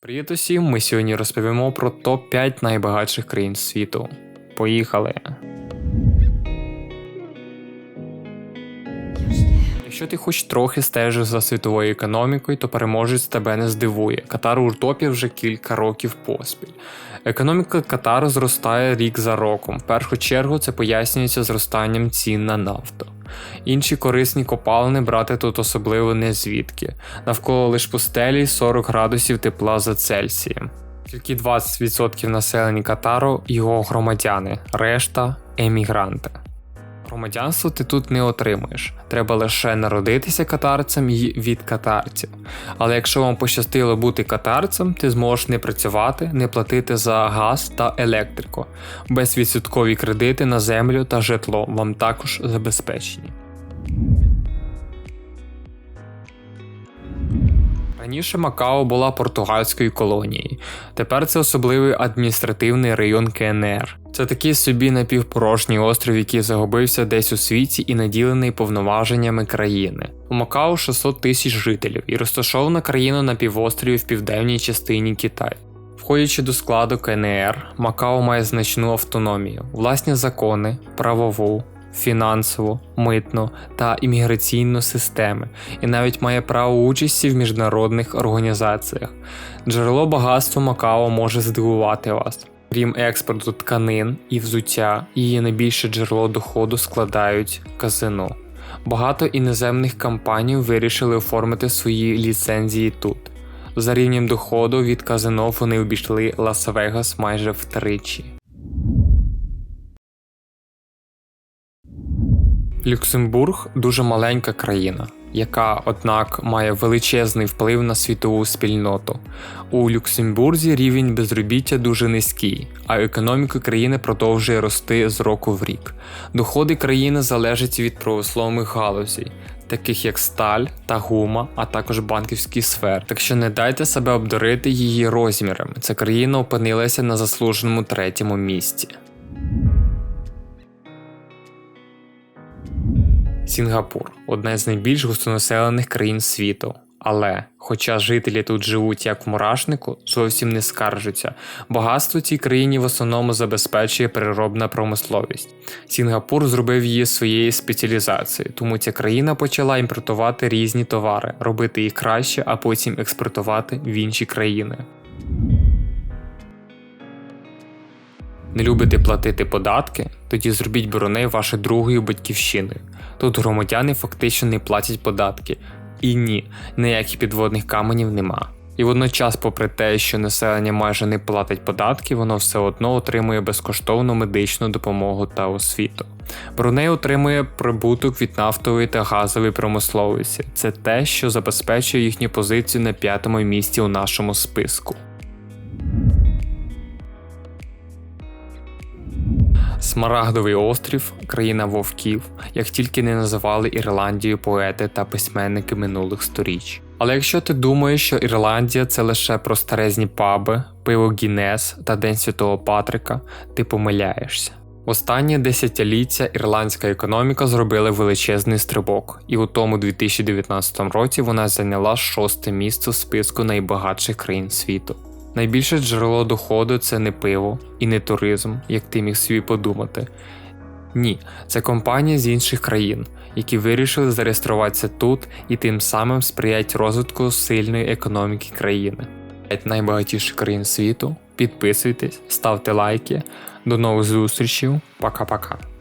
Привіт усім! Ми сьогодні розповімо про топ-5 найбагатших країн світу. Поїхали! Якщо ти хоч трохи стежиш за світовою економікою, то переможець тебе не здивує. Катар у топі вже кілька років поспіль. Економіка Катару зростає рік за роком. В першу чергу це пояснюється зростанням цін на нафту. Інші корисні копалини брати тут особливо не звідки. Навколо лиш пустелі 40 градусів тепла за Цельсієм. Тільки 20% населення Катару його громадяни, решта емігранти. Громадянство ти тут не отримуєш. Треба лише народитися катарцем і від катарців. Але якщо вам пощастило бути катарцем, ти зможеш не працювати, не платити за газ та електрику. Безвідсоткові кредити на землю та житло вам також забезпечені. Раніше Макао була португальською колонією. Тепер це особливий адміністративний район КНР. Це такий собі напівпорожній острів, який загубився десь у світі і наділений повноваженнями країни. У Макао 600 тисяч жителів і розташована країна на півострові в південній частині Китаю. Входячи до складу КНР, Макао має значну автономію, власні закони, правову, фінансову, митну та імміграційну системи, і навіть має право участі в міжнародних організаціях. Джерело багатства Макао може здивувати вас. Крім експорту тканин і взуття, її найбільше джерело доходу складають казино. Багато іноземних компаній вирішили оформити свої ліцензії тут. За рівнем доходу від казино вони обійшли Лас-Вегас майже втричі. Люксембург дуже маленька країна, яка, однак, має величезний вплив на світову спільноту. У Люксембурзі рівень безробіття дуже низький, а економіка країни продовжує рости з року в рік. Доходи країни залежать від промислових галузей, таких як сталь та гума, а також банківський сфер. Так що не дайте себе обдурити її розмірами. Ця країна опинилася на заслуженому третьому місці. Сінгапур одна з найбільш густонаселених країн світу. Але, хоча жителі тут живуть як в мурашнику, зовсім не скаржаться, багатство цій країні в основному забезпечує переробна промисловість. Сінгапур зробив її своєю спеціалізацією, тому ця країна почала імпортувати різні товари, робити їх краще, а потім експортувати в інші країни. Не любите платити податки? Тоді зробіть Бруней вашою другою батьківщиною. Тут громадяни фактично не платять податки. І ні, ніяких підводних каменів нема. І водночас, попри те, що населення майже не платить податки, воно все одно отримує безкоштовну медичну допомогу та освіту. Бруней отримує прибуток від нафтової та газової промисловості. Це те, що забезпечує їхню позицію на п'ятому місці у нашому списку. Смарагдовий острів, країна вовків, як тільки не називали Ірландію поети та письменники минулих сторіч. Але якщо ти думаєш, що Ірландія це лише про старезні паби, пиво Гінес та День Святого Патрика, ти помиляєшся. Останні десятиліття ірландська економіка зробила величезний стрибок, і у тому 2019 році вона зайняла шосте місце в списку найбагатших країн світу. Найбільше джерело доходу це не пиво і не туризм, як ти міг собі подумати. Ні, це компанії з інших країн, які вирішили зареєструватися тут і тим самим сприять розвитку сильної економіки країни. 5 найбагатіших країн світу. Підписуйтесь, ставте лайки. До нових зустрічей. Пока-пока.